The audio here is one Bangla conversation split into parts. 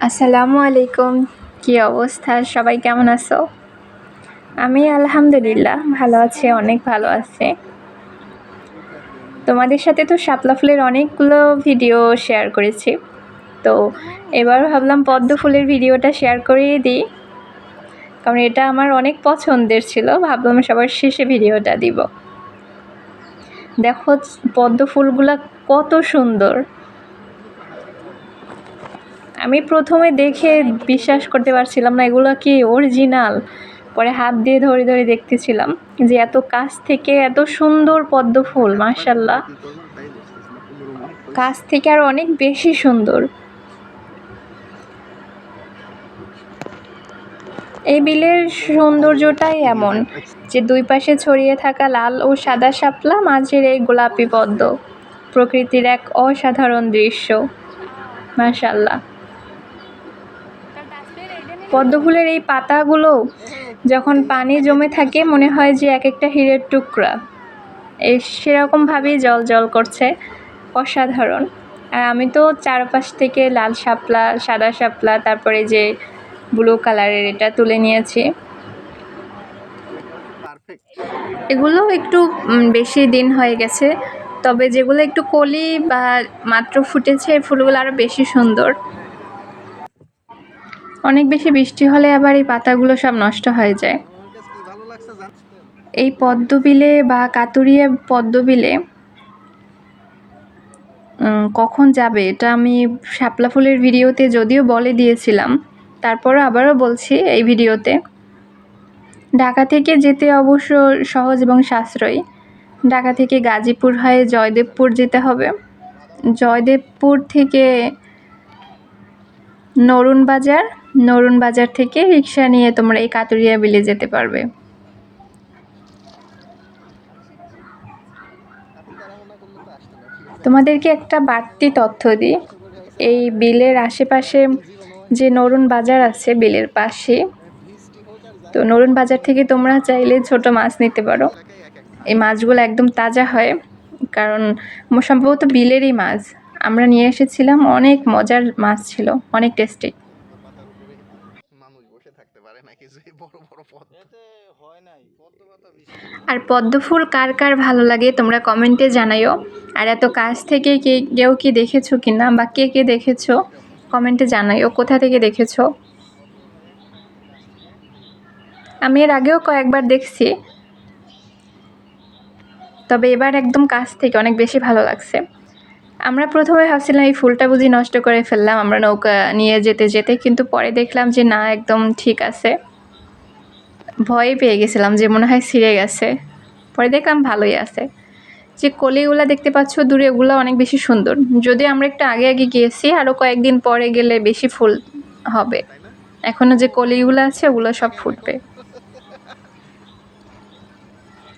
আসসালামু আলাইকুম। কি অবস্থা? সবাই কেমন আছো? আমি আলহামদুলিল্লাহ ভালো আছি, অনেক ভালো আছে। তোমাদের সাথে তো শাপলা ফুলের অনেকগুলো ভিডিও শেয়ার করেছি। তো এবার ভাবলাম পদ্ম ফুলের ভিডিওটা শেয়ার করিয়ে দিই। কারণ এটা আমার অনেক পছন্দের ছিল, ভাবলাম সবার শেষে ভিডিওটা দিব। দেখো, পদ্ম ফুলগুলা কত সুন্দর। আমি প্রথমে দেখে বিশ্বাস করতে পারছিলাম না, এগুলো কি অরিজিনাল পরে হাত দিয়ে ধরে ধরে দেখতেছিলাম যে এত কাছ থেকে এত সুন্দর পদ্ম ফুল মার্শাল্লাহ কাছ থেকে আরও অনেক বেশি সুন্দর। এই বিলের সৌন্দর্যটাই এমন যে দুই পাশে ছড়িয়ে থাকা লাল ও সাদা শাপলা, মাঝের এই গোলাপি পদ্ম প্রকৃতির এক অসাধারণ দৃশ্য মাশাল্লাহ পদ্ম ফুলের এই পাতাগুলো যখন পানি জমে থাকে মনে হয় যে এক একটা হীরের টুকরা। এই সেরকমভাবেই জল জল করছে অসাধারণ। আর আমি তো চারপাশ থেকে লাল শাপলা সাদা শাপলা তারপরে যে ব্লু কালারের এটা তুলে নিয়েছি। এগুলো একটু বেশি দিন হয়ে গেছে তবে যেগুলো একটু কলি বা মাত্র ফুটেছে ফুলগুলো আরও বেশি সুন্দর। অনেক বেশি বৃষ্টি হলে আবার এই পাতাগুলো সব নষ্ট হয়ে যায়। এই পদ্মবিলে বা কাতুরিয়া পদ্মবিলে কখন যাবে এটা আমি শাপলা ফুলের ভিডিওতে যদিও বলে দিয়েছিলাম, তারপরও আবারও বলছি এই ভিডিওতে। ঢাকা থেকে যেতে অবশ্য সহজ এবং সাশ্রয়ী। ঢাকা থেকে গাজীপুর হয়ে জয়দেবপুর যেতে হবে। জয়দেবপুর থেকে নরুন বাজার নরুন বাজার থেকে রিক্সা নিয়ে তোমরা এই কাতুরিয়া বিলে যেতে পারবে। তোমাদেরকে একটা বাড়তি তথ্য দিই। এই বিলের আশেপাশে যে নরুন বাজার আছে বিলের পাশে, তো নরুন বাজার থেকে তোমরা চাইলে ছোট মাছ নিতে পারো। এই মাছগুলো একদম তাজা হয়, কারণ সম্ভবত বিলেরই মাছ। আমরা নিয়ে এসেছিলাম, অনেক মজার মাছ ছিল, অনেক টেস্টি। আর পদ্ম ফুল কার কার ভালো লাগে তোমরা কমেন্টে জানাইও। আর এত কাছ থেকে কে কেউ কি দেখেছ কি না বা কে কে দেখেছ কমেন্টে জানাইও। কোথা থেকে দেখেছ? আমি এর আগেও কয়েকবার দেখছি। তবে এবার একদম কাছ থেকে অনেক বেশি ভালো লাগছে। আমরা প্রথমে ভাবছিলাম এই ফুলটা বুঝি নষ্ট করে ফেললাম আমরা নৌকা নিয়ে যেতে যেতে কিন্তু পরে দেখলাম যে না একদম ঠিক আছে। ভয় পেয়ে গেছিলাম যে মনে হয় ছিঁড়ে গেছে। পরে দেখলাম ভালোই আছে। যে কলিগুলো দেখতে পাচ্ছ দূরে, ওগুলো অনেক বেশি সুন্দর। যদি আমরা একটু আগে আগে গিয়েছি আরও কয়েকদিন পরে গেলে বেশি ফুল হবে। এখনও যে কলিগুলো আছে, ওগুলো সব ফুটবে।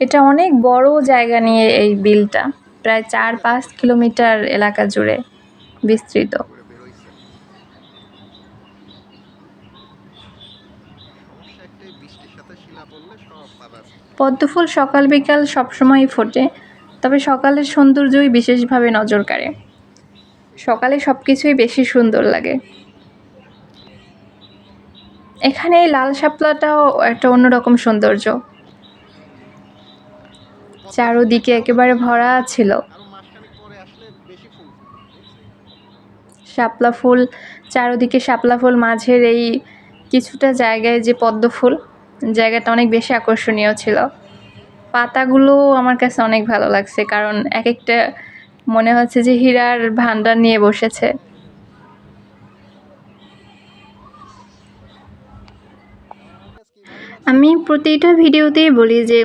এটা অনেক বড় জায়গা নিয়ে এই বিলটা। প্রায় চার পাঁচ কিলোমিটার এলাকা জুড়ে বিস্তৃত। পদ্ম ফুল সকাল বিকাল সবসময়ই ফোটে, তবে সকালের সৌন্দর্যই বিশেষভাবে নজর কাড়ে। সকালে সব কিছুই বেশি সুন্দর লাগে। এখানে এই লাল শাপলাটাও একটা অন্যরকম সৌন্দর্য। চারোদিকে একেবারে ভরা ছিল। শাপলা ফুল, চারোদিকে শাপলা ফুল, মাঝের এই কিছুটা জায়গায় যে পদ্ম ফুল জায়গাটা অনেক বেশি আকর্ষণীয় ছিল। পাতাগুলো আমার কাছে অনেক ভালো লাগছে, কারণ এক একটা মনে হচ্ছে যে হীরার ভান্ডার নিয়ে বসেছে। আমি প্রতিটা ভিডিওতেই বলি যে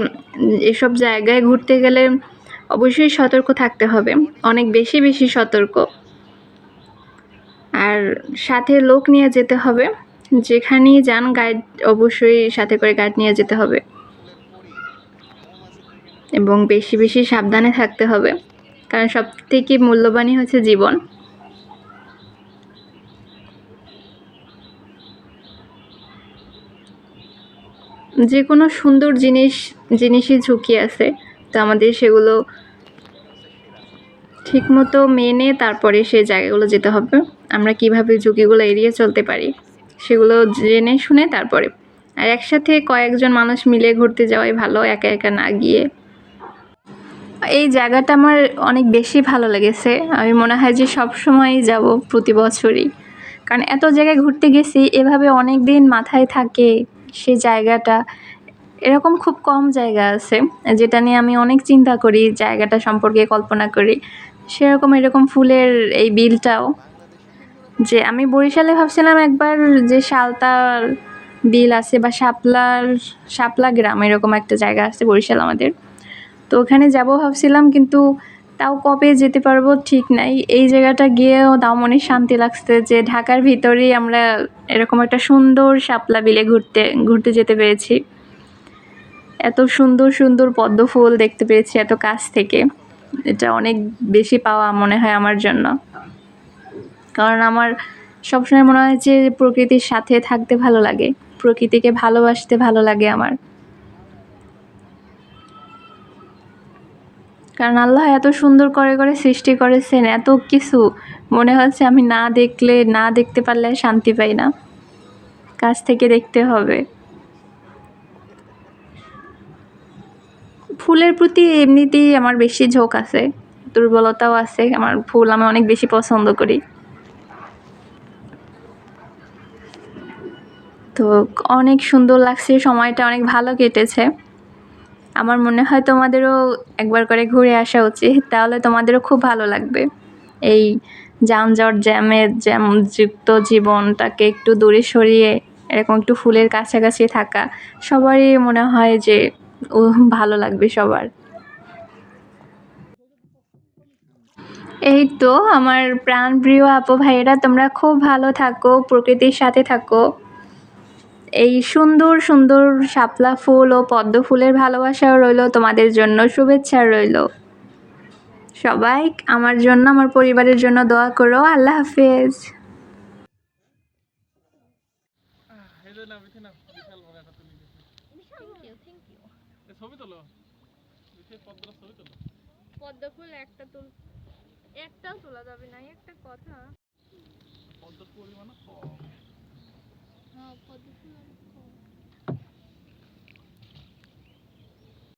এসব জায়গায় ঘুরতে গেলে অবশ্যই সতর্ক থাকতে হবে, অনেক বেশি বেশি সতর্ক। আর সাথে লোক নিয়ে যেতে হবে। যেখানেই যান গাইড অবশ্যই সাথে করে গাইড নিয়ে যেতে হবে। এবং বেশি বেশি সাবধানে থাকতে হবে। কারণ সব থেকে মূল্যবানই হচ্ছে জীবন। যে কোনো সুন্দর জিনিস, জিনিসই ঝুঁকি আছে। তো আমাদের সেগুলো ঠিকমতো মেনে তারপরে সেই জায়গাগুলো যেতে হবে। আমরা কীভাবে ঝুঁকিগুলো এড়িয়ে চলতে পারি? সেগুলো জেনে শুনে তারপরে। আর একসাথে কয়েকজন মানুষ মিলে ঘুরতে যাওয়াই ভালো, একা একা না গিয়ে। এই জায়গাটা আমার অনেক বেশি ভালো লেগেছে। আমি মনে হয় যে সব সময়ই যাব প্রতি বছরই। কারণ এত জায়গায় ঘুরতে গেছি, এভাবে অনেক দিন মাথায় থাকে সে জায়গাটা। এরকম খুব কম জায়গা আছে, যেটা নিয়ে আমি অনেক চিন্তা করি, জায়গাটা সম্পর্কে কল্পনা করি। সেরকম এরকম ফুলের এই বিলটাও যে আমি বরিশালে ভাবছিলাম একবার যে শালতার বিল আছে বা শাপলার, শাপলা গ্রাম এরকম একটা জায়গা আছে বরিশাল আমাদের। তো ওখানে যাব ভাবছিলাম কিন্তু তাও কবে যেতে পারব ঠিক নাই। এই জায়গাটা গিয়েও তাও মনে শান্তি লাগছে যে ঢাকার ভিতরেই আমরা এরকম একটা সুন্দর শাপলা বিলে ঘুরতে ঘুরতে যেতে পেরেছি। এত সুন্দর সুন্দর পদ্ম ফুল দেখতে পেরেছি এত কাছ থেকে। এটা অনেক বেশি পাওয়া মনে হয় আমার জন্য। কারণ আমার সবসময় মনে হয় যে প্রকৃতির সাথে থাকতে ভালো লাগে। প্রকৃতিকে ভালোবাসতে ভালো লাগে আমার। কারণ আল্লাহ এত সুন্দর করে করে সৃষ্টি করেছেন, এত কিছু। মনে হচ্ছে আমি না দেখলে, না দেখতে পারলে শান্তি পাই না। কাছ থেকে দেখতে হবে। ফুলের প্রতি এমনিতেই আমার বেশি ঝোঁক আছে, দুর্বলতাও আছে। আমার ফুল আমি অনেক বেশি পছন্দ করি। তো অনেক সুন্দর লাগছে, সময়টা অনেক ভালো কেটেছে। আমার মনে হয় তোমাদেরও একবার করে ঘুরে আসা উচিত, তাহলে তোমাদেরও খুব ভালো লাগবে। এই যানজট জ্যাম যুক্ত জীবনটাকে একটু দূরে সরিয়ে, এরকম একটু ফুলের কাছাকাছি থাকা, সবারই মনে হয় যে, ও, ভালো লাগবে সবার। এই তো, আমার প্রাণপ্রিয় আপু ভাইয়েরা, তোমরা খুব ভালো থাকো, প্রকৃতির সাথে থাকো। এই সুন্দর সুন্দর শাপলা ফুল ও পদ্ম ফুলের ভালোবাসাও রইল তোমাদের জন্য। শুভেচ্ছা রইল। সবাই আমার জন্য আমার পরিবারের জন্য দোয়া করো। আল্লাহ হাফেজ। এই যে না বিছানা বিশাল বড় একটা তুলি দিয়েছে থ্যাংক ইউ থ্যাংক ইউ এ ছবি তোলো ছবি তোলো পদ্ম ফুল একটা তুল একটাও তোলা যাবে না একটা কথা। পদ্মর পরিমাণ কম। হ্যাঁ পদ্ম ফুল অনেক কম।